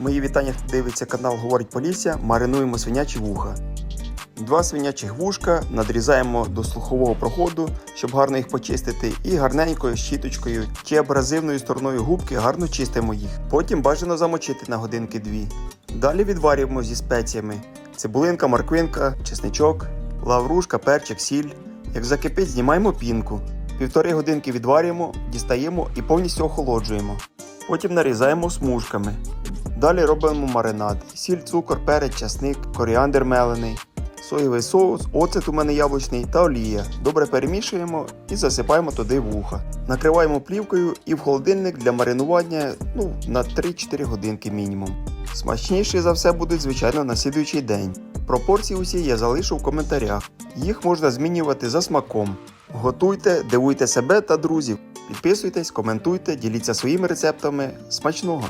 Мої вітання, хто дивиться канал Говорить Полісся. Маринуємо свинячі вуха. Два свинячих вушка надрізаємо до слухового проходу, щоб гарно їх почистити, і гарненькою щіточкою чи абразивною стороною губки гарно чистимо їх. Потім бажано замочити на годинки дві. Далі відварюємо зі спеціями: цибулинка, морквинка, чесничок, лаврушка, перчик, сіль. Як закипить, знімаємо пінку. Півтори годинки відварюємо, дістаємо і повністю охолоджуємо. Потім нарізаємо смужками. Далі робимо маринад: сіль, цукор, перець, часник, коріандр мелений, соєвий соус, оцет у мене яблучний та олія. Добре перемішуємо і засипаємо туди вуха. Накриваємо плівкою і в холодильник для маринування ну, на 3-4 годинки мінімум. Смачніші за все будуть, звичайно, на слідуючий день. Пропорції усі я залишу в коментарях. Їх можна змінювати за смаком. Готуйте, дивуйте себе та друзів. Підписуйтесь, коментуйте, діліться своїми рецептами. Смачного!